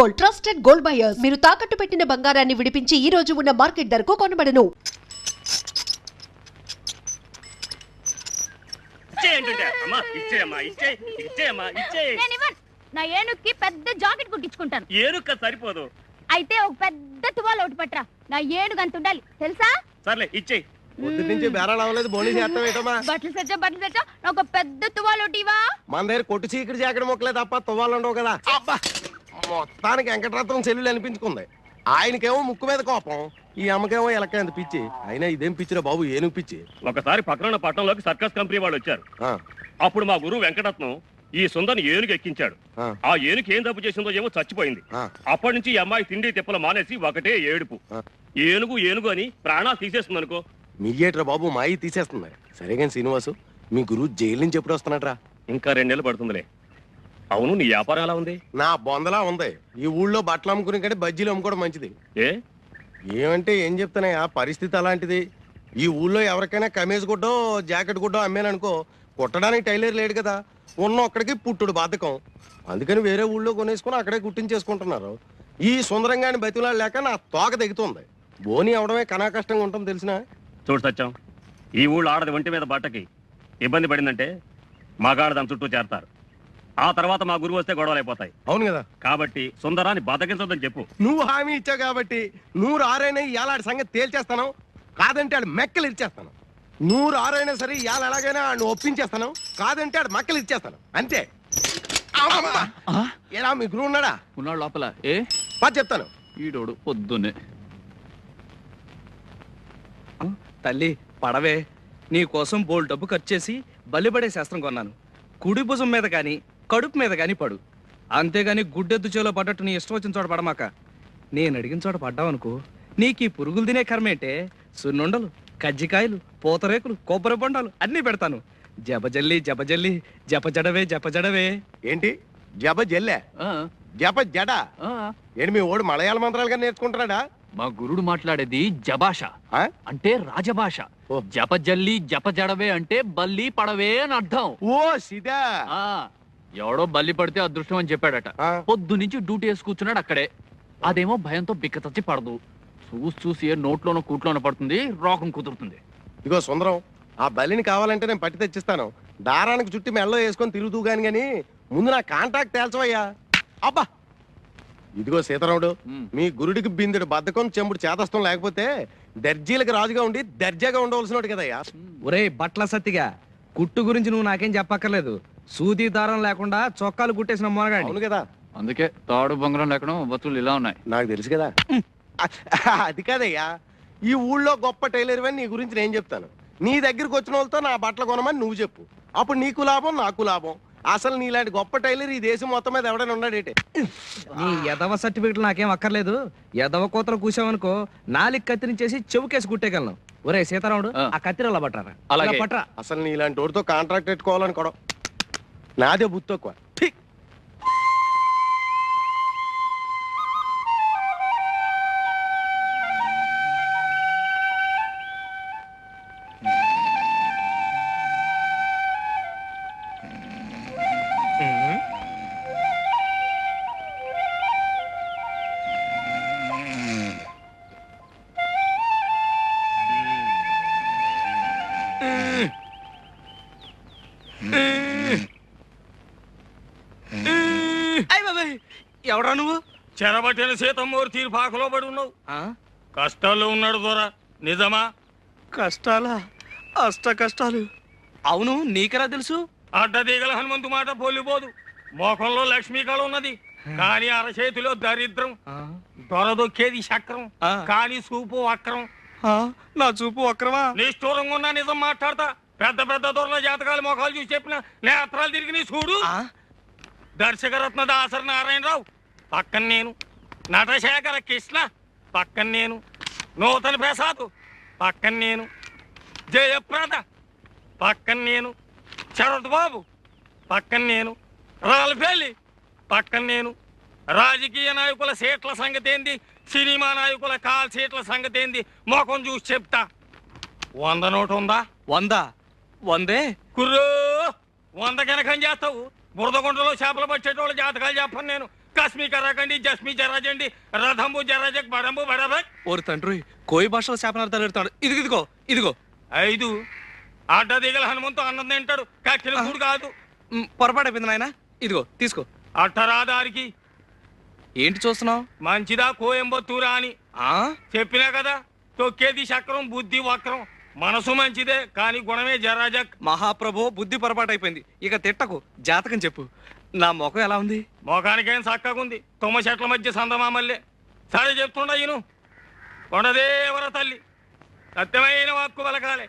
Gold trusted gold buyers. మీరు తాకట్టు పెట్టిన బంగారాన్ని విడిపించి ఈ రోజు ఉన్న మార్కెట్ ధరకు కొనబడను. నేను ఇవ్వను. నా ఏనుగుకి పెద్ద జాకెట్ కుట్టించుకుంటాను. ఏరుక్క సరిపోదు. అయితే ఒక పెద్ద తువాలు ఒకటి పట్టరా. నా ఏనుగు అంత ఉండాలి. తెలుసా? సర్లే ఇచ్చేయి పొద్దు నుంచి బేరాలు అవ్వలేదు బోనీ చేస్తాం ఏంటమ్మా? బట్టలు బట్టలు నాకు పెద్ద తువాలు ఒకటి ఇవా మన దగ్గర కొట్టు చీకటి జాకెట్ మొక్కలే తప్ప తువ్వాలు ఉండవు కదా. అబ్బా! మొత్తానికి వెంకటరత్నం చెల్లెలు అనిపించుకుంది. ఆయనకేమో ముక్కు మీద కోపం ఈ అమ్మకేమో ఎలక్కంత పిచ్చి. అయినా ఇదేం పిచ్చిరా బాబు ఏనుగు పిచ్చి? ఒకసారి పక్కన పట్టణంలోకి సర్కస్ కంపెనీ వాళ్ళు వచ్చారు. అప్పుడు మా గురువు వెంకటరత్నం ఈ సుందరిని ఏనుగు ఎక్కించాడు. ఆ, ఏనుగు ఏం తప్పు చేసిందో ఏమో చచ్చిపోయింది. అప్పటి నుంచి ఈ అమ్మాయి తిండి తిప్పలు మానేసి ఒకటే ఏడుపు. ఏనుగు ఏనుగు అని ప్రాణాలు తీసేస్తుంది అనుకో మీయేట్రా బాబు మాయి తీసేస్తుంది. సరే కానీ శ్రీనివాసు మీ గురువు జైలు నుంచి ఎప్పుడు వస్తున్నాడ్రా? ఇంకా రెండేళ్ళు పడుతుందిలే. అవును నీ వ్యాపారం ఎలా ఉంది? నా బొందలా ఉంది. ఈ ఊళ్ళో బట్టలు అమ్ముకునే కంటే బజ్జీలు అమ్ముకోవడం మంచిది. ఏ? ఏమంటే ఏం చెప్తున్నాయా? పరిస్థితి అలాంటిది. ఈ ఊళ్ళో ఎవరికైనా కమీజ్ గుడ్డో జాకెట్ గుడ్డో అమ్మాననుకో కుట్టడానికి టైలర్ లేడు కదా. ఉన్న ఒక్కడికి పుట్టుడు బాధకం. అందుకని వేరే ఊళ్ళో కొనేసుకుని అక్కడే కుట్టించేసుకుంటున్నారు ఈ సుందరంగాని బతిలా లేక నా తోక దిగుతుంది బోని అవడమే కనా కష్టంగా ఉంటుంది తెలిసిన? చూడు సత్యం ఈ ఊళ్ళో ఆడది ఒంటి మీద బట్టకి ఇబ్బంది పడిందంటే మగాడు దాని చుట్టూ చేరతారు. ఆ తర్వాత మా గురువు వస్తే గొడవలు అయిపోతాయి. అవును కదా? కాబట్టి సుందరాన్ని బతకించొద్దని చెప్పు. నువ్వు హామీ ఇచ్చావు కాబట్టి నూరు ఆరైనా ఆడి సంగతి తేల్చేస్తాను. కాదంటే ఆడు మెక్కలు ఇచ్చేస్తాను నూరు ఆరైనా సరే ఇవాళ ఎలాగైనా ఆడిని ఒప్పించేస్తాను. కాదంటే ఆడు మక్కలు ఇచ్చేస్తాను అంతే. అమ్మా! ఎలా మీ గురువు ఉన్నాడా? ఉన్నాడు లోపల. ఏ? పా చెప్తాను. ఈడోడు పొద్దున్నే. తల్లి పడవే. నీ కోసం బోల్ డబ్బు ఖర్చు చేసి బలిపడే శాస్త్రం కొన్నాను. కుడి భుజం మీద కానీ కడుపు మీద కానీ పడు. అంతేగాని గుడ్డెద్దు చేలో పడ్డట్టు నీ ఇష్టం వచ్చిన చోట పడమాక. నేను అడిగిన చోట పడ్డావనుకో నీకు ఈ పురుగులు తినే కర్మేంటే? సున్నుండలు కజ్జికాయలు పూతరేకులు కొబ్బరి బొండాలు అన్నీ పెడతాను. జపజల్లి జపజల్లి జపజడవే జపజడవే ఏంటి? జప జల్లె? ఆ, జప జడ? ఆ, ఏంటి మీ ఓడు మలయాళ మంత్రాలుగా నేర్చుకుంటున్నాడా? మా గురుడు మాట్లాడేది జభాష ఆ? అంటే రాజభాష. జపజల్లి జపజడవే అంటే బల్లి పడవే అని అర్థం. ఓ సిదా. ఆ. ఎవడో బల్లి పడితే అదృష్టం అని చెప్పాడట. ఆ. పొద్దు నుంచి డ్యూటీ వేసి కూర్చున్నాడు అక్కడే. అదేమో భయంతో బిక్కతచ్చి పడదు. చూసి చూసి ఏ నోట్లోనో కూట్లోనో పడుతుంది రోగం కుదురుతుంది. ఇగో సుందరం ఆ బలిని కావాలంటే నేను పట్టి తెచ్చిస్తాను. దారానికి చుట్టి మెళ్ళో వేసుకొని తిరుగుతూ గాని గాని ముందు నా కాంటాక్ట్ తేల్చవయ్యా. అబ్బా! ఇదిగో సీతారాముడు. మీ గురుడికి బిందుడు బద్ధకం చెంబుడు చేతస్థం లేకపోతే దర్జీలకు రాజుగా ఉండి దర్జాగా ఉండవలసినోడు కదయ్యా. ఒరే బట్ల సత్తిగా కుట్టు గురించి నువ్వు నాకేం చెప్పక్కర్లేదు. సూది దారం లేకుండా చొక్కాలు కుట్టేసిన మొనగాడి అవును కదా. అందుకే తాడు బొంగరం లేకుండా బతులు ఇలా ఉన్నాయి. నాకు తెలుసు కదా. అది కాదయ్యా. ఈ ఊళ్ళో గొప్ప టైలర్ అని నీ గురించి నేను చెప్తాను. నీ దగ్గరికి వచ్చిన వాళ్ళతో నా బట్టలు కొనమని నువ్వు చెప్పు. అప్పుడు నీకు లాభం నాకు లాభం. అసలు నీలాంటి గొప్ప టైలర్ ఈ దేశం మొత్తం మీద ఎవడైనా ఉన్నాడేటే నీ ఎదవ సర్టిఫికెట్లు నాకేం అక్కర్లేదు. ఎదవ కోతలు కూసావనుకో నాలుగు కత్తిరించేసి చెవుకేసి కుట్టేయగలను. ఒరే సీతారాముడు ఆ. ఆ కత్తిరి అలా పట్టరా? అలాగే. అసలు నీలాంటి వాడితో కాంట్రాక్ట్ పెట్టుకోవాలని కూడా నాదే బుద్ధి తక్కువ చెరబట్టిన సీతమ్మూరు తీరు పాకలో పడి ఉన్నావు? కష్టాల్లో ఉన్నాడు దొర. నిజమా? కష్టాలా? అష్ట కష్టాలు. అవును నీకెలా తెలుసు? అడ్డదీగల హనుమంతు మాట పోలిపోదు. మోకంలో లక్ష్మీ కళ ఉన్నది. కానీ అరచేతిలో దరిద్రం? దొరదొక్కేది చక్రం. కానీ సూపు వక్రం? నా చూపు అక్రమా నిష్ఠూరంగా ఉన్నా నిజం మాట్లాడతా. పెద్ద పెద్ద దొరల జాతకాలు మొఖాలు చూసి చెప్పిన నేత్రాలు తిరిగి నీ చూడు. ఆ? దర్శకరత్న దాసరి నారాయణరావు పక్కన నేను నటశేఖర కృష్ణ పక్కన నేను నూతన ప్రసాద్ పక్కన నేను జయప్రద పక్కన నేను శరత్ బాబు పక్కన నేను రాల్పల్లి పక్కన నేను రాజకీయ నాయకుల సీట్ల సంగతి ఏంది సినిమా నాయకుల కాల్ సీట్ల సంగతి ఏంది ముఖం చూసి చెప్తా. వంద నోటు ఉందా? వంద. వందే? కుర్రో! వంద కనకం చేస్తావు. బురదగుంటలో చేపలు పట్టేటోళ్ళ జాతకాలు చెప్పను నేను. కస్మి కరాకండి జస్మి జరాజండి రథంబు జరాజక్ బడంబు బడబక్ ఓరి తండ్రి కోయి భాషలో శాపనార్థాలు ఎడతాడు ఇదిగో ఇదిగో ఇదిగో. ఐదు. అడ్డ దిగల హనుమంతు అన్నం తింటాడు. కక్కిన కూడు కాదు. మ్, పొరపాటు అయిపోయింది నాయన. ఇదిగో తీసుకో. అట్టరాదారికి. ఏంటి చూస్తున్నావు? మంచిదా కోయంబత్తూరా అని. ఆ? చెప్పినా కదా తొక్కేది చక్రం బుద్ధి వక్రం. మనసు మంచిదే కానీ గుణమే జరాజక్. మహాప్రభు బుద్ధి పొరపాటు అయిపోయింది. ఇక తిట్టకు జాతకం చెప్పు. నా ముఖం ఎలా ఉంది? మోకానికేం చక్కగుంది తుమ్మ చెట్ల మధ్య సందమామల్లే. సరే చెప్తుండ ఈను కొండదేవర తల్లి. సత్యమైన వాక్కు పలకాలే.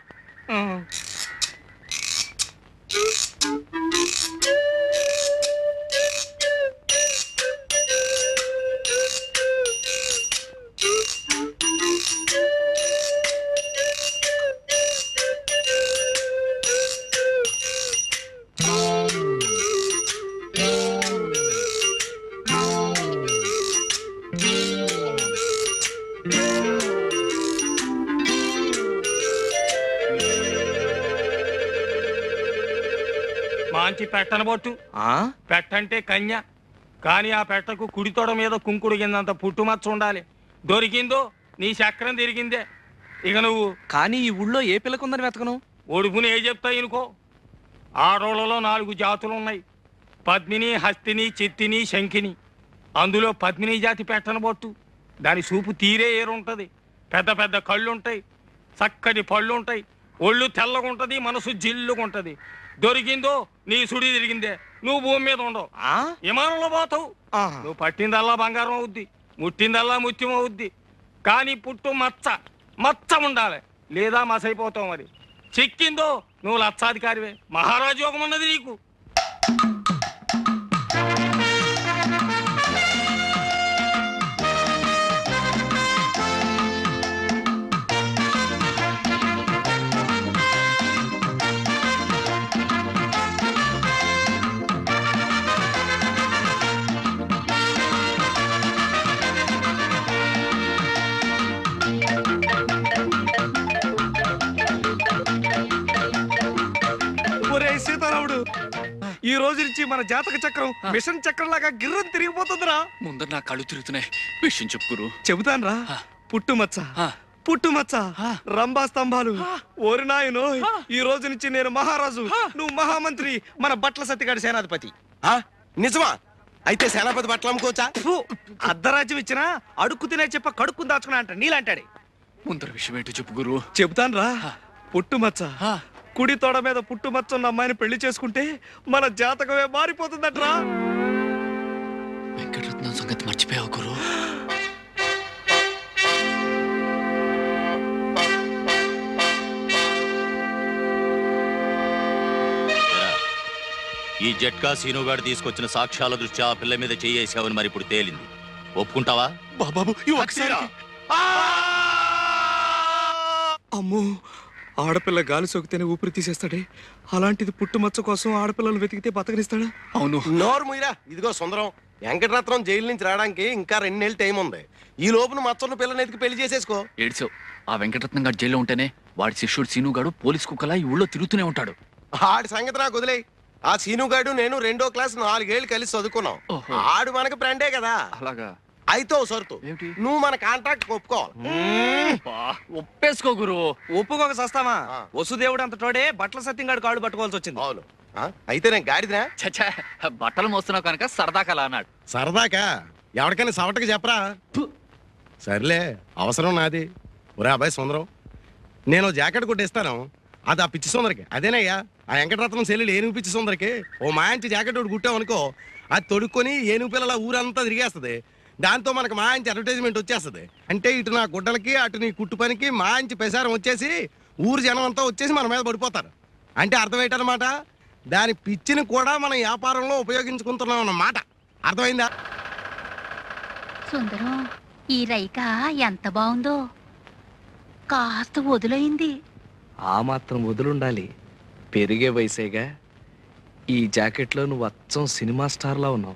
మాంచి పెట్టనబొట్టు ఆ? పెట్టంటే కన్య. కానీ ఆ పెట్టకు కుడి తొడ మీద కుంకుడు కిందంత పుట్టుమచ్చ ఉండాలి. దొరికిందో నీ చక్రం తిరిగిందే. ఇక నువ్వు కానీ ఈ ఊళ్ళో ఏ పిల్లకుందని వెతకను? ఒడుపుని ఏ చెప్తాయి అనుకో ఆడోళ్ళలో నాలుగు జాతులు ఉన్నాయి పద్మిని హస్తిని చిత్తిని శంఖిని. అందులో పద్మిని జాతి పెట్టనబొట్టు దాని చూపు తీరే ఏరుంటది. పెద్ద పెద్ద కళ్ళుంటాయి. చక్కటి పళ్ళుంటాయి. ఒళ్ళు తెల్లగుంటది మనసు జిల్లుగుంటది. దొరికిందో నీ సుడి తిరిగిందే. నువ్వు భూమి మీద ఉండవు. ఆ? విమానంలో పోతావు. నువ్వు పట్టిందల్లా బంగారం అవుద్ది ముట్టిందల్లా ముత్యం అవుద్ది. కానీ పుట్టు మచ్చ మచ్చ ఉండాలి. లేదా మసైపోతావు మరి. చిక్కిందో నువ్వు లక్షాధికారివే. మహారాజు యోగం ఉన్నది నీకు. మన జాతక చక్రం మిషన్ చక్రం లాగా గిర్రం తిరిగిపోతుందిరా. ముందర నా కళ్ళు తిరుగుతున్నాయి. విషయం చెప్పు గురు. చెబుతాన్రా. ఆ. పుట్టుమచ్చ ఆ. పుట్టుమచ్చ ఆ. రంభా స్తంభాలు. ఓరి నాయనో ఈ రోజు నుంచి నేను మహారాజు. నువ్వు మహామంత్రి మన బట్ల సత్తిగాడి సేనాధిపతి. ఆ? నిజమా? అయితే సేనాపతి బట్టలు అమ్ముకోవచ్చా? అర్ధరాజ్యం ఇచ్చినా అడుక్కు తినే చెప్ప కడుక్కుని దాచుకున్నా అంట నీలాంటాడే. ముందర విషయం ఏంటో చెప్పు గురు. చెబుతాన్రా. పుట్టుమచ్చ ఆ. కుడి తోడ మీద పుట్టుమచ్చ ఉన్న అమ్మాయిని పెళ్ళి చేసుకుంటే మన జాతకమే మారిపోతుందట్రా. వెంకటరత్నం సంగతి మర్చిపోయావు గురు. ఈ జట్కా సీనుగాడు తీసుకొచ్చిన సాక్ష్యాల దృష్ట్యా ఆ పిల్ల మీద చేయేసావని మరి ఇప్పుడు తేలింది. ఒప్పుకుంటావా? బాబాబు అమ్మో ఆడపిల్ల గాలి సోకితేనే ఊపిరి తీసేస్తాడే. అలాంటిది పుట్టుమచ్చ కోసం ఆడపిల్లలు వెతికితే బతకనిస్తాడా? అవును. నోరు ముయిరా. ఇదిగో సుందరం వెంకటరత్నం జైలు నుంచి రావడానికి ఇంకా రెండు నెలలు టైం ఉంది. ఈ లోపున మచ్చన్న పిల్లని ఎతికి పెళ్ళి చేసేసుకో. ఏడ్చావు. ఆ వెంకటరత్నం గారు జైల్లో ఉంటేనే వాడి శిష్యుడు సీను గాడు పోలీస్ కుక్కలా ఈ ఊళ్ళో తిరుగుతూనే ఉంటాడు. ఆడి సంగతి నాకు వదిలే ఆ సీనుగాడు నేను రెండో క్లాస్ నాలుగేళ్ళు కలిసి చదువుకున్నాం. ఆడు మనకి ఫ్రెండే కదా. అలాగా. అయితే ఓ సరుతు ఏమిటి? నువ్వు మన కాంట్రాక్ట్ ఒప్పుకోవాలి. ఒప్పేసుకో గురు. ఒప్పుకోక సస్తామా ఆ. వసుదేవుడు అంత తోడే బట్టల సత్యంగాడు కాళ్ళు పట్టుకోవాల్సి వచ్చింది. అవును. ఆ? అయితే నేను గాడిదినా? చచ్చా బట్టలు మోస్తున్నావు కనుక సరదా కలా అన్నాడు. సరదాకా? ఎవరికైనా సవటకి చెప్పరా? ఫు. సర్లే అవసరం నాది. ఒరే అబ్బాయి సుందరం నేను ఓ జాకెట్ కొట్టిస్తాను అది ఆ పిచ్చి సుందరికి. అదేనయ్యా ఆ వెంకటరత్నం సెల్లుడు ఏనుగు పిచ్చి సుందరికి. ఓ మాంచి జాకెట్ ఒకటి కుట్టామనుకో అది తొడుక్కొని ఏనుగు పిల్లల ఊరంతా తిరిగేస్తుంది. దాంతో మనకు మాంచి అడ్వర్టైజ్మెంట్ వచ్చేస్తుంది. అంటే ఇటు నా గుడ్డలకి అటు నీ కుట్టు పనికి మాంచి ప్రసారం వచ్చేసి ఊరు జనం అంతా వచ్చేసి మన మీద పడిపోతారు. అంటే అర్థమేటన్నమాట దాని పిచ్చిని కూడా మనం వ్యాపారంలో ఉపయోగించుకుంటున్నాం అన్నమాట. అర్థమైందా? సుందరం ఈ రైక ఎంత బాగుందో. కాస్త వదులైంది. ఆ మాత్రం వదులుండాలి. పెరిగే వయసేగా. ఈ జాకెట్లో నువ్వు అచ్చం సినిమా స్టార్లా ఉన్నావు.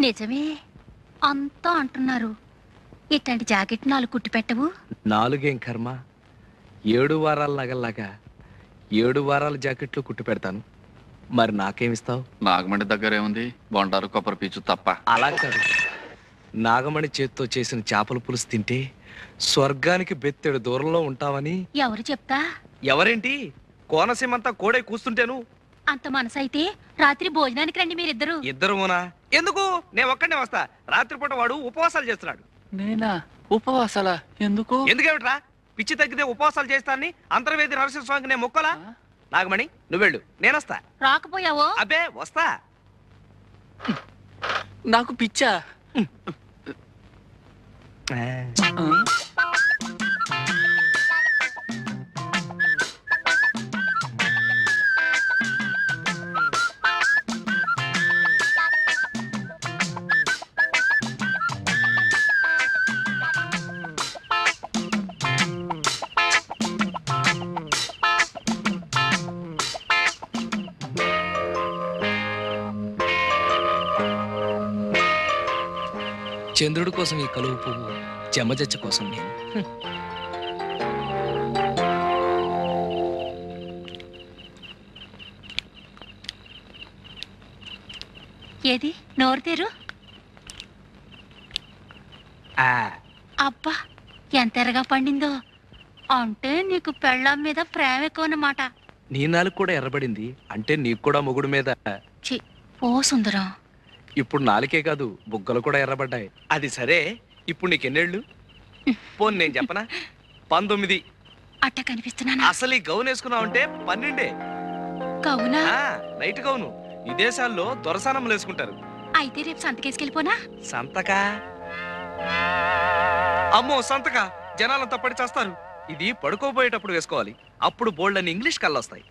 నిజమే. అంతా అంటున్నారు. ఇట్లాంటి జాకెట్ నాలుగు కుట్టి పెట్టవు? నాలుగేం కర్మ? ఏడు వారాల నగల్లాగా ఏడు వారాల జాకెట్లు కుట్టి పెడతాను. మరి నాకేమిస్తావు? నాగమండి దగ్గర ఏముంది బొండారు కొబ్బరి పీచు తప్ప. అలా కాదు. నాగమణి చేత్తో చేసిన చేపల పులుసు తింటే స్వర్గానికి బెత్తెడు దూరంలో ఉంటావని ఎవరు చెప్తా? ఎవరేంటి? కోనసీమంతా కోడే కూస్తుంటేను అంత మనసైతే రాత్రి భోజనానికి రండి మీరిద్దరు. ఇద్దరునా ఎందుకు? నేను ఒక్కడే వస్తా. రాత్రిపూట వాడు ఉపవాసాలు చేస్తున్నాడు. నేనా? ఉపవాసాల? ఎందుకు? ఎందుకేమిట్రా? పిచ్చి తగ్గితే ఉపవాసాలు చేస్తానని అంతర్వేది నరసింహ స్వామికి నేను మొక్కలా? నాగమణి నువ్వెళ్ళు నేనొస్తా రాకపోయావో? అబ్బే వస్తా. నాకు పిచ్చా? చంద్రుడి కోసం ఈ కలువు పువ్వు చెమ్మజచ్చ కోసం నేను. ఏది? నోరు తెరు. ఆ, అబ్బా ఎంత ఎరగా పండిందో. అంటే నీకు పెళ్ళాం మీద ప్రేమ ఎక్కువ అన్నమాట నీ నాలుగు కూడా ఎర్రబడింది. అంటే నీకు కూడా మొగుడు మీద. చి ఓ సుందరం. ఇప్పుడు నాలుకే కాదు బుగ్గలు కూడా ఎర్రబడ్డాయి. అది సరే ఇప్పుడు నీకు ఎన్నేళ్ళు పోన్ నేను చెప్పనా? పంతొమ్మిది. అట్ట కనిపిస్తున్నానా? అసలు ఈ గౌన్ వేసుకున్నావు అంటే పన్నెండే. కవునా ఆ, నైట్ గౌను. విదేశాల్లో దొరసానములు వేసుకుంటారు. అయితే రేపు సంతకేసుకెళ్ళిపోనా? సంతక? అమ్మో సంతక? జనాలంతా పడి చేస్తారు. ఇది పడుకోబోయేటప్పుడు వేసుకోవాలి. అప్పుడు బోల్డ్ అని ఇంగ్లీష్ కళ్ళొస్తాయి.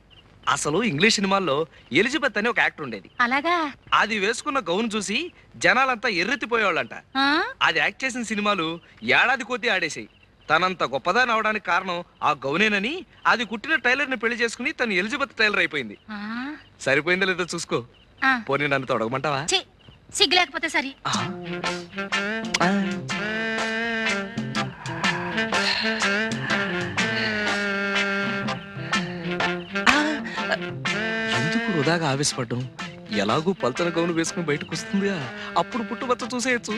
అసలు ఇంగ్లీష్ సినిమాల్లో ఎలిజబెత్ అని ఒక యాక్టర్ ఉండేది. అలాగా? అది వేసుకున్న గౌన్ చూసి జనాలంతా ఎర్రెత్తిపోయేవాళ్ళంట. అది యాక్ట్ చేసిన సినిమాలు ఏడాది కొద్దీ ఆడేసాయి తనంత గొప్పదాని అవడానికి కారణం ఆ గౌనేనని అది కుట్టిన టైలర్ని పెళ్ళి చేసుకుని తను ఎలిజబెత్ టైలర్ అయిపోయింది. సరిపోయిందో లేదో చూసుకో. పోనీ నన్ను తొడగమంటావా? ఛీ, సిగ్గు లేకపోతే సరి. ఎందుకు వృధాగా ఆవేశపడ్డం? ఎలాగూ పల్చన గౌను వేసుకుని బయటకు వస్తుందిగా అప్పుడు పుట్టుబచ్చ చూసేయచ్చు.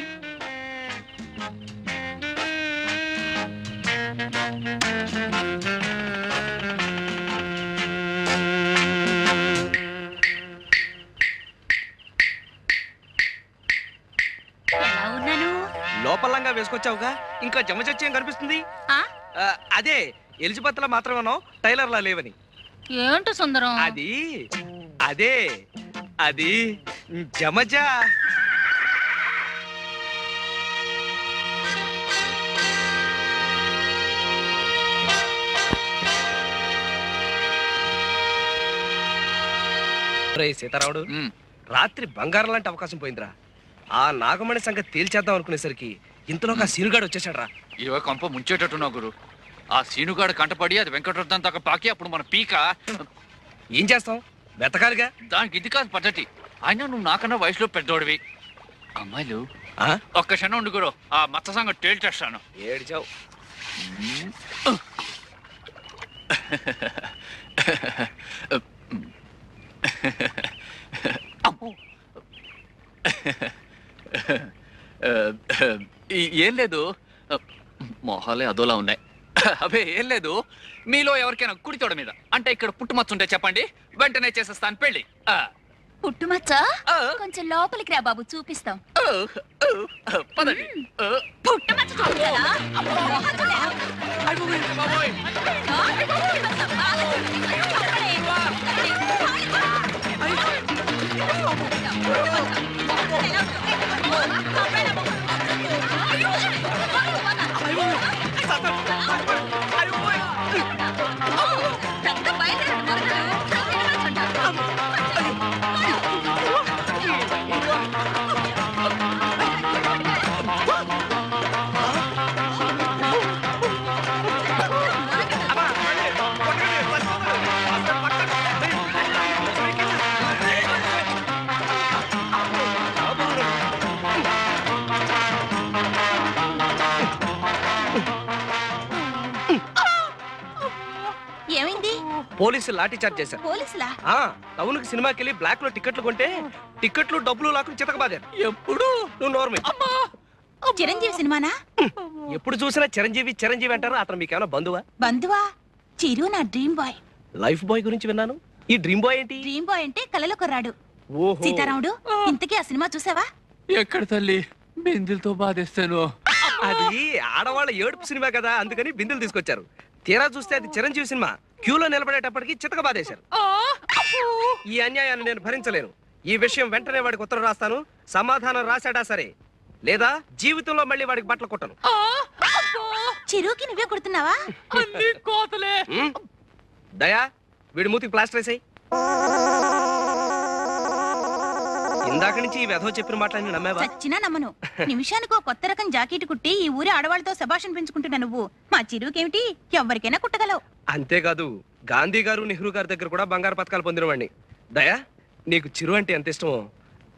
లోపలంగా వేసుకొచ్చావుగా. ఇంకా జమ చచ్చేం కనిపిస్తుంది అదే ఎలిజబెత్ లా మాత్రమేనో టైలర్ లా లేవని. ఏంటో సుందరం? అది అదే అది జమజా. రే సీతారాముడు రాత్రి బంగారం లాంటి అవకాశం పోయిందిరా. ఆ నాగమణి సంగతి తేల్చేద్దాం అనుకునేసరికి ఇంతలోకి ఆ సీనుగాడు వచ్చేసాడు రా ఇవో కొంప ముంచేటట్టున్నావు గురు. ఆ సీనుగాడు కంటపడి అది వెంకటరత్నం దాకా పాకి అప్పుడు మన పీక. ఏం చేస్తాం వెతకాలిగా? దానికి ఇది కాదు పద్ధతి. అయినా నువ్వు నాకన్నా వయసులో పెద్దోడివి. అమ్మాయిలు? ఒక్క క్షణం ఉండు గురు ఆ మత్స్య సంగతి తేల్చేస్తాను ఏడిచావు. ఏం లేదు. మొహాలే అదోలా ఉన్నాయి. అవే ఏం లేదు మీలో ఎవరికైనా కుడి తోడ మీద అంటే ఇక్కడ పుట్టుమచ్చ ఉంటే చెప్పండి వెంటనే చేసేస్తాను పెళ్ళి ఆ, పుట్టుమచ్చ ఆ, కొంచెం లోపలికి రా బాబు చూపిస్తాం ఆ, ఆ, పదండి ఆ, పుట్టుమచ్చ బాబోయ్, బాబోయ్. అమ్మా పోలీసులు లాఠీ చార్జ్ చేశారు. పోలీసులా? ఆ టౌన్కి సినిమాకి వెళ్ళి బ్లాక్లో టికెట్లు కొంటే టికెట్లు డబ్బులు లాక్కుని చితకబాదారు ఎప్పుడు? నువ్వు నోర్మి. చిరంజీవి సినిమానా? ఎప్పుడు చూసినా చిరంజీవి చిరంజీవి అంటారు అతను మీకేమైనా బంధువా? బంధువా? చిరు నా డ్రీమ్ బాయ్. లైఫ్ బాయ్ గురించి విన్నాను. ఈ డ్రీమ్ బాయ్ ఏంటి? డ్రీమ్ బాయ్ అంటే కలలో కొర్రాడు. ఓహో. సీతారాముడు ఇంతకీ ఆ సినిమా చూసావా? ఎక్కడ తల్లి? బిందులతో బాధేస్తాను. అది ఆడవాళ్ళ ఏడుపు సినిమా కదా అందుకని బిందులు తీసుకొచ్చారు. తీరా చూస్తే అది చిరంజీవి సినిమా. క్యూలో నిలబడేటప్పటికి చితక బాధేశారు. ఈ అన్యాయాన్ని నేను భరించలేను. ఈ విషయం వెంటనే వాడికి ఉత్తరం రాస్తాను. సమాధానం రాశాడా సరే. లేదా జీవితంలో మళ్ళీ వాడికి బట్టలు కుట్టను. చిరుకి నువ్వే కుడుతున్నావా? దయా వీడి మూతికి ప్లాస్టర్ వేసాయి. ఇందాక నుంచి ఈ వెధవ చెప్పిన మాటలన్నీ నమ్మావా? చచ్చినా నమ్మను. నిమిషానికి కొత్త రకం జాకెట్ కుట్టి ఈ ఊరి ఆడవాళ్ళతో శభాషణ పెంచుకుంటున్నా నువ్వు. మా చిరుకేమిటి ఎవరికైనా కుట్టగలవు. అంతేకాదు గాంధీ గారు నెహ్రూ గారి దగ్గర కూడా బంగారు పథకాలు పొందినవాడిని. దయా నీకు చిరు అంటే ఎంత ఇష్టమో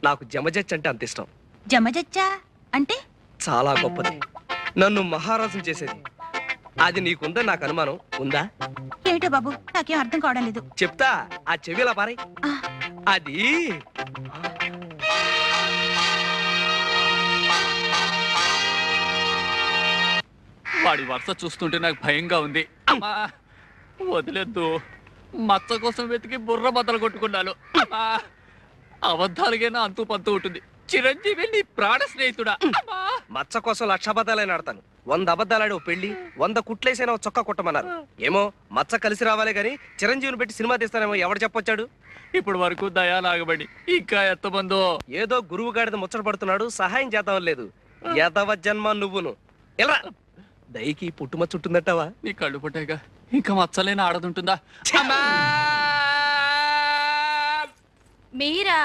నాకు జమజచ్చ అంటే అంత ఇష్టం. జమజచ్చా? అంటే? చాలా గొప్పది. నన్ను మహారాజుని చేసేది. అది నీకుందని నాకు అనుమానం ఉందా? ఏమిటో బాబు నాకేం అర్థం కావడం లేదు. చెప్తా ఆ చెవిలా పారై ఆ, అది వాడి వరుస చూస్తుంటే నాకు భయంగా ఉంది. అమ్మా వదిలేద్దు. మచ్చ కోసం వెతికి బుర్ర బద్దలు కొట్టుకున్నాను. అమ్మా అబద్ధాలుగైనా అంతు పంతు ఉంటుంది. చిరంజీవి నీ ప్రాణ స్నేహితుడా? అమ్మా. మచ్చ కోసం లక్ష అబద్ధాలైన ఆడతాను. వంద అబద్ధాలాడి ఓ పెళ్ళి వంద కుట్లేసైనా ఓ చొక్కా కుట్టమన్నారు. ఏమో మచ్చ కలిసి రావాలే గాని చిరంజీవిని పెట్టి సినిమా తీస్తానేమో ఎవడు చెప్పొచ్చాడు? ఇప్పుడు వరకు దయా నాగబడి ఇంకా ఎత్తమందో ఏదో గురువు గాడిద ముచ్చట పడుతున్నాడు సహాయం చేద్దాం లేదు. జన్మ నువ్వును. ఎలా దయకి పుట్టుమచ్చ ఉంటుందట్టవా నీ కళ్ళు పుట్టాక ఇంకా మచ్చలేని ఆడదుంటుందా? మీరా?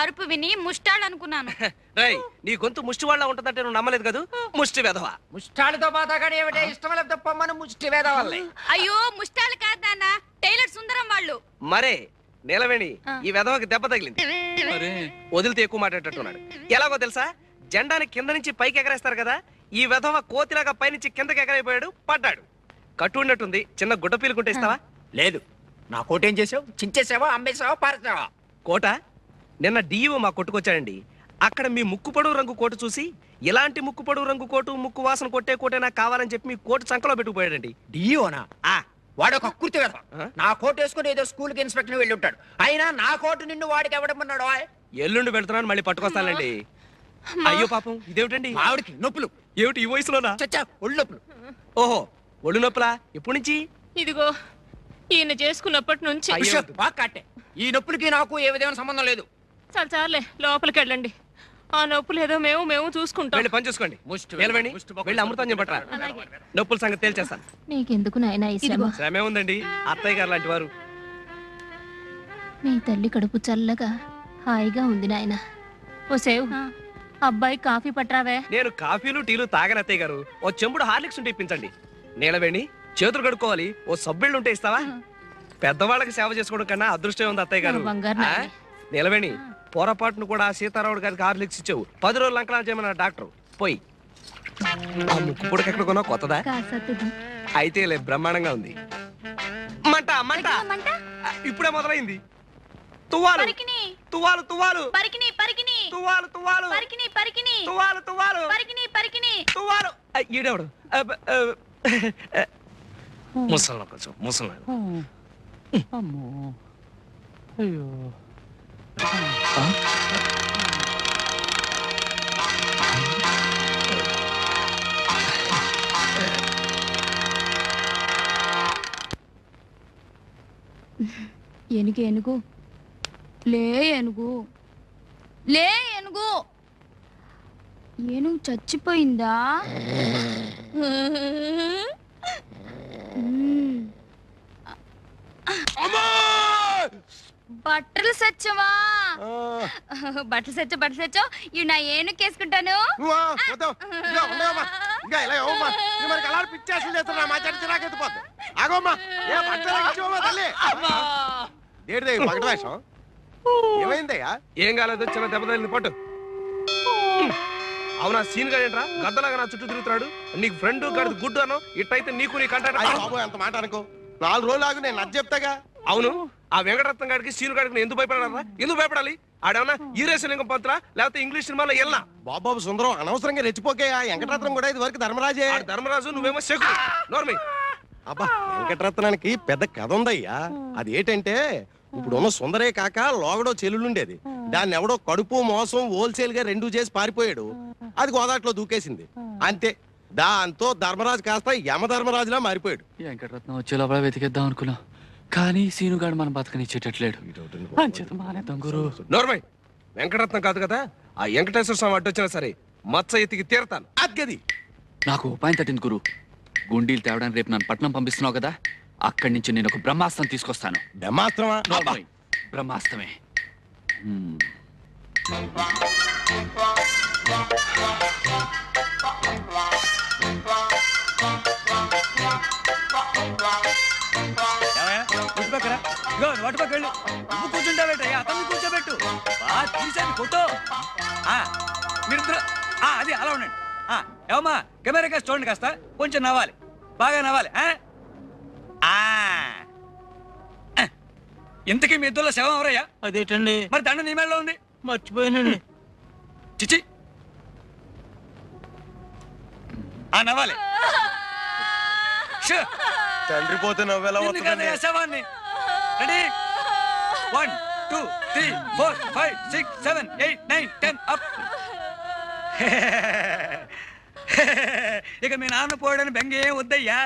అరుపు విని ముష్టాలనుకున్నాను రై నీ గొంతు ముష్టి వాళ్ళ ఉంటుందంటే నువ్వు నమ్మలేదు కదూ? ముష్టి వెధవా. ముష్టాలతో బాధాగాడు ఏమిటే? ఇష్టం లేకపోతే పొమ్మను ముష్టి వేదవాళ్ళే అయ్యో ముష్టాలు కాదు నాన్న. టైలర్ సుందరం వాళ్ళు. మరే నీలవేణి ఈ వెధవకి దెబ్బ తగిలింది. మరే. వదిలితే ఎక్కువ మాట్లాడేటట్టున్నాడు. ఎలాగో తెలుసా? జెండాని కింద నుంచి పైకి ఎగరేస్తారు కదా? ఈ వెధవ కోతిలాగా పైనుంచి కిందకి ఎగరైపోయాడు పడ్డాడు. కట్టు ఉన్నట్టుంది చిన్న గుడ్డ పీలుకుంటే ఇస్తావా? లేదు. నా కోట ఏం చేసావు? చించేసావా? అమ్మేసావా? పారేసావా? కోట నిన్న డిఈఓ మా కొట్టుకొచ్చాడండి. అక్కడ మీ ముక్కు పొడవు రంగు కోటు చూసి ఇలాంటి ముక్కు పొడవు రంగు కోటు ముక్కు వాసన కొట్టే కోటే నాకు కావాలని చెప్పి మీ కోటు చంకలో పెట్టుకుపోయాడండి. ఆ. వాడు ఒక కుర్తి ఆ? నా కోట్ వేసుకుని ఏదో స్కూల్కి ఇన్స్పెక్టర్ వెళ్ళి ఉంటాడు. అయినా నా కోటు నిన్ను వాడికి ఎవడమన్నాడు ఎల్లుండి వెళ్తున్నాను మళ్ళీ పట్టుకొస్తానండి అయ్యో పాపం ఇదేమిటండి? ఆవిడకి నొప్పులు. ఏమిటి ఈ వయసులోనా? చచ్చా ఒళ్ళు నొప్పులు. ఓహో ఒళ్ళు నొప్పులా? ఎప్పటి నుంచి? ఇదిగో ఈయన చేసుకున్నప్పటి నుంచి. అయ్యో. బాగా కాటే. ఈ నొప్పులకి నాకు ఏ విధమైన సంబంధం లేదు. చాలు చాలే లోపలికి వెళ్ళండి. ఆ నొప్పులు ఏదో మేము మేము చూసుకుంటాం. వెళ్ళి పని చూసుకోండి. ముష్టి నిలవండి వెళ్ళి అమృతం చెప్పట్రా నొప్పుల సంగతి తేల్చేస్తాను. నీకెందుకు నాయనా ఈ శ్రమ? శ్రమే ఉందండి. అత్తయ్య గారు లాంటి వారు. నీ తల్లి కడుపు చల్లగా హాయిగా ఉంది నాయన. ఓ సేవ్ అబ్బాయి కాఫీ పట్రావే నేను కాఫీలు టీలు తాగని అత్తయ్య గారు. ఓ చెంబుడు హార్లిక్స్ ఉంటే ఇప్పించండి. నీలవేణి చేతులు కడుక్కోవాలి. ఓ సబ్బిళ్ళు ఉంటే ఇస్తావా? పెద్దవాళ్ళకి సేవ చేసుకోవడం కన్నా అదృష్టం ఉంది అత్తయ్య గారు. ఆ? నీలవేణి పొరపాటును కూడా సీతారాముడు గారికి హార్లిక్స్ ఇచ్చావు. పది రోజులు అంకలా చేయమన్న డాక్టర్. పోయి. ఆ ముక్కు పుడక ఎక్కడ కొన్నావు? కొత్తదా? అయితే లే బ్రహ్మాండంగా ఉంది. మంట మంట. ఆ, ఇప్పుడే మొదలైంది. తువ్వాలు. తువ్వాలు తువ్వాలు పరికిని పరికిని తువ్వాలు తువ్వాలు పరికిని పరికిని తువ్వాలు తువ్వాలు పరికిని పరికిని తువ్వాలు ఈడెవడు? ముసలి కొంచెం ముసలి అమ్మో. అయ్యో. ఎనుగు ఎనుగు లే ఎనుగు లే ఎనుగు ఏనుగు చచ్చిపోయిందా. బట్టలు సచ్చవా బట్టలు సచ్చో బట్టలు సచ్చో ఇవి నా. ఇదిగో, ఉండవమ్మా. ఇంకా ఇలా ఇవ్వమ్మా. ఇది మనకి అలాంటి పిచ్చేసలు చేస్తున్నా మా చెట్టు చిరాకు ఎత్తిపోద్ది. ఆగమ్మా. ఏ పట్టెలా ఇచ్చావమ్మా తల్లి? ఏంటిది ఈ పగటి వేషం? ఏమైందయ్యా? ఏం కాలేదు చిన్న దెబ్బ తగిలింది పట్టు. అవునా సీన్ ఏంట్రా? గద్దలాగా నా చుట్టూ తిరుగుతున్నాడు. నీకు ఫ్రెండ్ గడిది గుడ్డు అను ఇట్టయితే నీకు నీ అయ్య బాబు అంత మాట అనుకో. నాలుగు రోజులు ఆగు నేను నచ్చ చెప్తాగా. అవును. ఆ వెంకటరత్నం గారికి సీను గారికి ఎందుకు భయపడారా ఎందుకు భయపడాలి? ఆడేమన్నా ఈరేశలింగం పంతులా? లేకపోతే ఇంగ్లీష్ సినిమాలో ఎల్లా? బాబాబు సుందరం అనవసరంగా రెచ్చిపోకే ఆ వెంకటరత్నం కూడా ఇది వరకు ధర్మరాజే ధర్మరాజు నువ్వేమో శకు నోర్మి. అబ్బా వెంకటరత్నానికి పెద్ద కథ ఉందయ్యా. అది ఏంటంటే ఇప్పుడున్న సుందరే కాక లోగడో చెల్లుండేది దాన్ని ఎవడో కడుపు మోసం హోల్సేల్గా రెండు చేసి పారిపోయాడు. అది గోదాట్లో దూకేసింది. అంతే. దాంతో ధర్మరాజు కాస్త యమధర్మరాజులా మారిపోయాడు. వెంకటరత్నం వచ్చే లోపల వెతికేద్దాం అనుకున్నా. కానీ సీనుగాడు మనం బతకనిచ్చేటట్లేడు అంచేత మానేద్దాం గురు. నోర్మై వెంకటరత్నం కాదు కదా? ఆ వెంకటేశ్వర స్వామి అడ్డు వచ్చినా సరే మచ్చ ఎత్తికి తీరతాను. అద్గది. నాకు ఉపాయం తట్టింది గురు. గుండీలు తేవడానికి రేపు నన్ను పట్నం పంపిస్తున్నావు కదా? అక్కడి నుంచి నేను ఒక బ్రహ్మాస్త్రం తీసుకొస్తాను. బ్రహ్మాస్త్రమా. బ్రహ్మాస్త్రమే. నువ్వు కూర్చుంటావేటయ్యా అతన్ని కూర్చోబెట్టు. బా తీసాను ఫోటో మీరు అది అలా ఉండండి. ఏమమ్మా కెమెరా కాస్త చూడండి కాస్త కొంచెం నవ్వాలి. బాగా నవ్వాలి ఆ? ఇంతకీ మీ ఇద్దరులో శవం ఎవరయ్యా? అదేటండి. మరి దండ నీ మెడలో ఉంది. మర్చిపోయానండి. చిచి. ఆ నవ్వాలి. షూ. తండ్రి పోతే నవ్వెలా శవాన్ని. Ready one two three four five six seven eight nine ten up ఇక మీ నాన్న పోయాడని బెంగ ఏం వద్దయ్యా.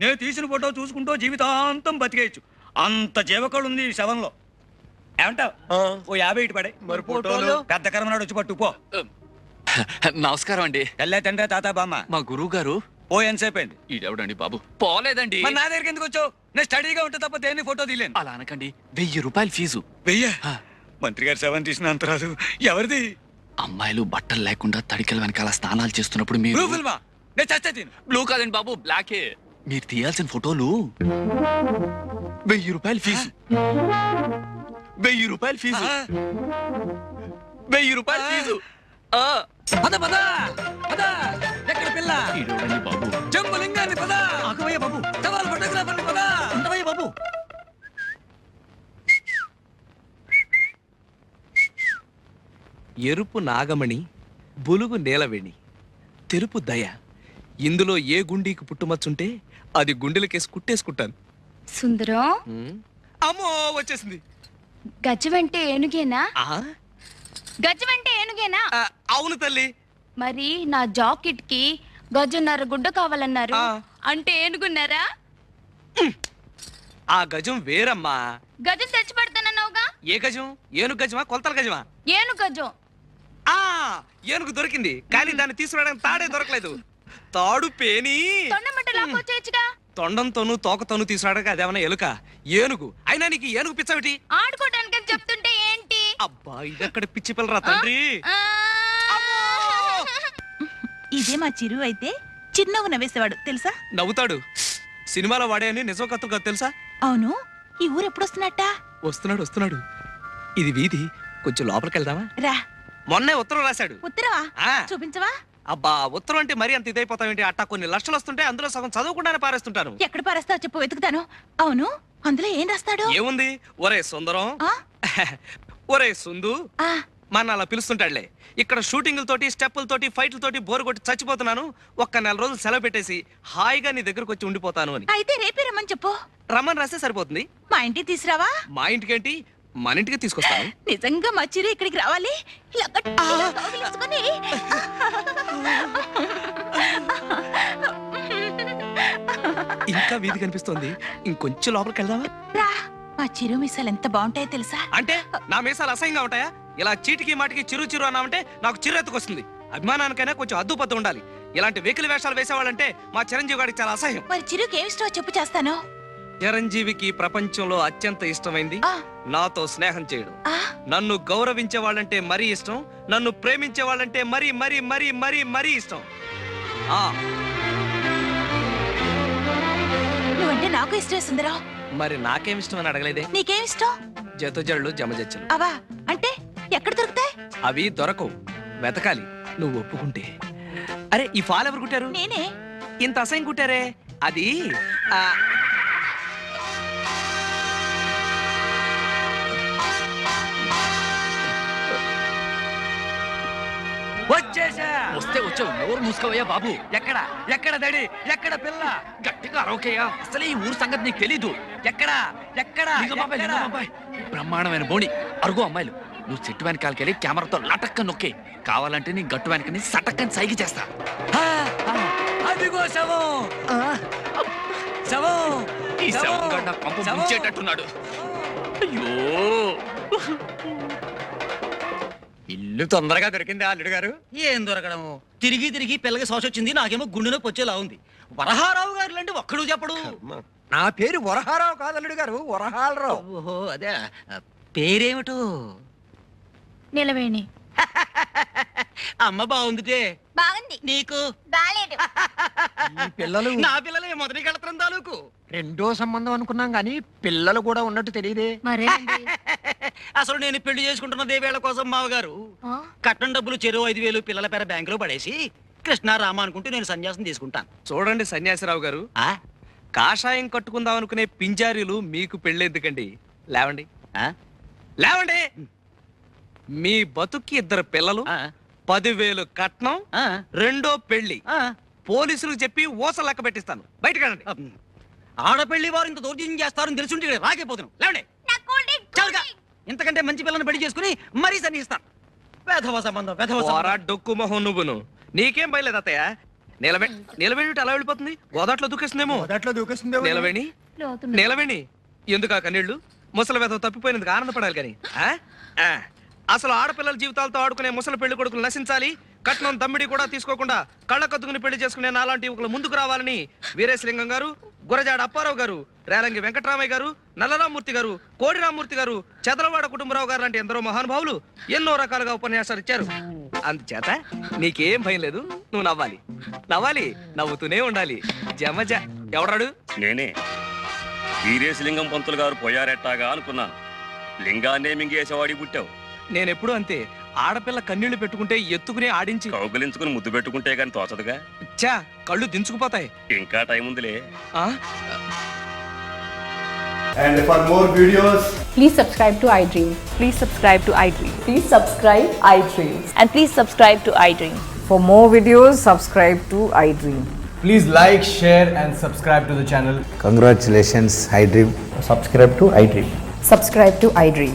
నేను తీసిన ఫోటో చూసుకుంటూ జీవితాంతం బతికేయచ్చు. అంత జీవకళ ఉంది ఈ శవంలో. ఏమంటావ్? ఓ యాభై ఇటు పడే. మరి ఫోటోలు? పెద్ద కర్మనాడు వచ్చి పట్టు పో. నమస్కారం అండి. తెల్లే తండ్రి తాత బామ్మ. మా గురువు గారు? ఓ ఎంతసేపు అయింది? ఈడెవడండి బాబు? పోలేదండి. మరి నా దగ్గరికి ఎందుకు వచ్చావు? నేను స్టడీగా ఉంటే తప్ప దేన్ని ఫోటో తీలేను అలా అనకండి. వెయ్యి రూపాయలు ఫీజు. వెయ్య. మంత్రి గారు శవం తీసిన అంత రాదు ఎవరిది? అమ్మాయిలు బట్టలు లేకుండా తడికల వెనకాల స్నానాలు చేస్తున్నప్పుడు మీరు బ్లూ ఫిల్మా? నేను చచ్చే తిను. బ్లూ కాదండి బాబు బ్లాకే. మీరు తీయాల్సిన ఫోటోలు? వెయ్యి రూపాయలు ఫీజు. వెయ్యి రూపాయలు ఫీజు. వెయ్యి రూపాయలు ఫీజు. ఆ, పద పద. పద. ఎక్కడ పిల్ల? బాబు? జంబులింగాన్ని పద. ఆగవయ్య బాబు. సవాల్ ఫోటోగ్రాఫర్ని పద. ఉండవయ్య బాబు. ఎరుపు నాగమణి బులుగు నేలవేణి తెలుపు దయ. ఇందులో ఏ గుండీకి పుట్టుమచ్చుంటే అది గుండెలకేసి కుట్టేసుకుంటాను. సుందరం. అమ్మో వచ్చేసింది. గజమంటే ఏనుగేనా? ఆ? గజమంటే ఏనుగేనా? అవును తల్లి. మరి నా జాకెట్కి గజన్నర గుడ్డ కావాలన్నారు. అంటే ఏనుగున్నారా? ఆ గజం వేరమ్మా. గజం తెచ్చి పెడతానన్నావుగా ఏ గజం? ఏనుగు గజమా కొలతల గజమా? ఏను గజం. ఆ ఏనుగు దొరికింది. కానీ దాన్ని తీసుకురావడానికి తాడే దొరకలేదు. తాడు పేని. తొండమట్ట లాక్కొచ్చేయచ్చుగా. తొండంతోనూ తోకతోనూ తీసుకురావడానికి అదేమన్నా ఎలుక? ఏనుగు. అయినా నీకు ఏనుగు పిచ్చవిటి? ఆడుకోవడానికి అని చెప్తుంటే ఏంటి? అబ్బా ఇదక్కడ పిచ్చి పిల్లరా తండ్రి. ఇదే మా చిరు అయితే చిరునవ్వు నవ్వేసేవాడు తెలుసా? నవ్వుతాడు. సినిమాలో వాడే అని నిజం కథ కాదు తెలుసా? అవును. ఈ ఊరు ఎప్పుడు వస్తున్నట్ట? వస్తున్నాడు వస్తున్నాడు. ఇది వీధి. కొంచెం లోపలికి వెళ్దామా రా. మొన్నే ఉత్తరం రాశాడు. ఉత్తరవా ఆ. చూపించవా? అబ్బా ఉత్తరం అంటే మరీ అంత ఇదైపోతావేంటి? అట్టా కొన్ని లక్షలు వస్తుంటే అందులో సగం చదవకుండానే పారేస్తుంటాను. ఎక్కడ పారేస్తావు చెప్పు వెతుకుతాను. అవును అందులో ఏం రాస్తాడు? ఏముంది? ఒరే సుందరం. ఆ? ఒరే సుందు. మన అలా పిలుస్తుంటాడులే. ఇక్కడ షూటింగ్లతోటి స్టెప్పులతోటి ఫైట్లతోటి బోరు కొట్టి చచ్చిపోతున్నాను. ఒక్క నెల రోజులు సెలవు పెట్టేసి హాయిగా నీ దగ్గరకు వచ్చి ఉండిపోతాను అని. అయితే రేపే రమ్మని చెప్పు. రమ్మని రాస్తే సరిపోతుంది. మా ఇంటికి తీసురావా మా ఇంటికేంటి? మన ఇంటికి తీసుకొస్తాను. నిజంగా మా చిరు ఇక్కడికి రావాలి? ఇలా గట్టిగా కౌగిలించుకొని. ఇంకా వీధి కనిపిస్తోంది. ఇంకొంచెం లోపలికి వెళ్దామా? రా. మా చిరు మిసాలు ఎంత బాగుంటాయో తెలుసా? అంటే నా మీసాలు అసహ్యంగా ఉంటాయా? ఇలా చీటికి మాటికి చిరు చిరు అన్నామంటే నాకు చిరెత్తుకొస్తుంది అభిమానానికైనా కొంచెం అద్దుపద్దు ఉండాలి. ఇలాంటి వెకిలి వేషాలు వేసేవాళ్ళంటే మా చిరంజీవి గారికి చాలా అసహ్యం. మరి చిరుకి ఏమి ఇష్టమో చెప్పు చేస్తాను. చిరంజీవికి ప్రపంచంలో అత్యంత ఇష్టమైంది. నాతో స్నేహం చేయడం. నన్ను గౌరవించే వాళ్ళంటే మరీ ఇష్టం నన్ను ప్రేమించే వాళ్ళంటే మరీ మరీ మరీ మరీ మరీ ఇష్టం. ఆ. నువ్వంటే నాకు ఇష్టమే సుందరం. మరి నాకేం ఇష్టం అని అడగలేదే? నీకేం ఇష్టం? జతజళ్ళు జమజచ్చలు. అవా? అంటే ఎక్కడ దొరుకుతాయి? అవి దొరకవు. వెతకాలి. నువ్వు ఒప్పుకుంటే. అరే ఈ ఫాల్ ఎవరు కుట్టారు? నేనే. ఇంత అసహ్యం కుట్టారే. అది ఆ, వచ్చేసా. వస్తే వచ్చావు నోరు మూసుకోవయ్యా బాబు. ఎక్కడ? ఎక్కడ దడి? ఎక్కడ పిల్ల? గట్టిగా అరవకయ్యా. అసలే ఈ ఊరు సంగతి నీకు తెలీదు. ఎక్కడ? ఎక్కడ. బ్రహ్మాండమైన బోణి అరుగు అమ్మాయిలు. నువ్వు చెట్టు వెనకాలకి వెళ్ళి కెమెరాతో లటక్క నొక్కే కావాలంటే నీ గట్టు వెనకని సటక్కని సైకి చేస్తా. అదిగో శవం. శవం. ఈ శవం, గడ్డ పంపు. ముంచేటట్టున్నాడు. అయ్యో. ఇల్లు తొందరగా దొరికింది అల్లుడు గారు. ఏం దొరకడము? తిరిగి తిరిగి పిల్లకి సోష వచ్చింది నాకేమో గుండె నొప్పి వచ్చేలా ఉంది. వరహారావు గారు లాంటి ఒక్కడు చెప్పడు. నా పేరు వరహారావు కాదు అల్లుడు గారు వరహాలరావు. ఓహో అదే పేరేమిటో? నిలవేణి అమ్మ బాగుందిటే. బాగుంది. నీకు? బాలేదు. ఈ పిల్లలు నా పిల్లలే మొదటి కళత్రం తాలూకు. రెండో సంబంధం అనుకున్నాం కానీ పిల్లలు కూడా ఉన్నట్టు తెలియదే. మరేనండి అసలు నేను పెళ్ళి చేసుకుంటున్న దేవేళ్ళ కోసం మావగారు. ఆ? కట్నం డబ్బులు చెరువు ఐదు వేలు పిల్లల పేర బ్యాంకులో పడేసి కృష్ణారామ అనుకుంటూ నేను సన్యాసం తీసుకుంటాను. చూడండి సన్యాసిరావు గారు. ఆ? కాషాయం కట్టుకుందాం అనుకునే పింజారీలు మీకు పెళ్ళెందుకండి? లేవండి. ఆ? లేవండి. మీ బతుక్కి ఇద్దరు పిల్లలు? పదివేలు కట్నం ఆ? రెండో పెళ్ళి ఆ? పోలీసులకు చెప్పి ఊస లెక్క పెట్టిస్తాను. బయటకెళ్ళండి అమ్. ఆడపెళ్ళి వారు ఇంత దౌర్జన్యం చేస్తారని తెలుసుంటే రాకపోతున్నాం లేవండి. చాలుగా ఇంతకంటే మంచి పిల్లని పెళ్ళి చేసుకుని మరీ సన్నిస్తాను వేధవ సంబంధం వేధవ డొక్కు మొహం నువ్వును. నీకేం భయలేదు అత్తయ్య? నిలబె నిలబెట్టి అలా వెళ్ళిపోతుంది? గోదాట్లో దూకేస్తుందేమో? మొదట్లో దూకేస్తుంది నిలవేణి. నిలవేణి? ఎందుకు ఆ కన్నీళ్ళు ముసలి వేధం తప్పిపోయినందుకు ఆనందపడాలి కానీ. ఆ? ఆ. అసలు ఆడపిల్లల జీవితాలతో ఆడుకునే ముసలి పెళ్ళి కొడుకులు నశించాలి. కట్నం దమ్మిడి కూడా తీసుకోకుండా కళ్ళ కత్తుకుని పెళ్ళి చేసుకునే నాలాంటి యువకులు ముందుకు రావాలని వీరేశలింగం గారు గురజాడ అప్పారావు గారు రేలంగి వెంకటరామయ్య గారు నల్లరామూర్తి గారు కోడి రామూర్తి గారు చదలవాడ కుటుంబరావు గారు లాంటి ఎందరో మహానుభావులు ఎన్నో రకాలుగా ఉపన్యాసాలు ఇచ్చారు. అందుచేత నీకేం భయం లేదు నువ్వు నవ్వాలి. నవ్వాలి నవ్వుతూనే ఉండాలి. జమజ ఎవడాడు? నేనే. వీరేశలింగం పంతులు గారు పోయారెట్టాగా అనుకున్నాను. లింగాన్నే మింగేసేవాడి పుట్టావు. నేనెప్పుడు అంతే ఆడపిల్ల కన్నీళ్ళు పెట్టుకుంటే ఎత్తుకునే ఆడించి కౌగులించుకుని ముద్దు పెట్టుకుంటే గాని తోచదుగా చా కళ్ళు దించుకుపోతాయి ఇంకా టైం ఉందిలే ఆ? And for more videos, Please subscribe to iDream. Please subscribe to iDream. Please subscribe iDream. And please subscribe to iDream. For more videos, subscribe to iDream. please like, share, and subscribe to the channel. Congratulations, iDream. Subscribe to iDream. Subscribe to iDream.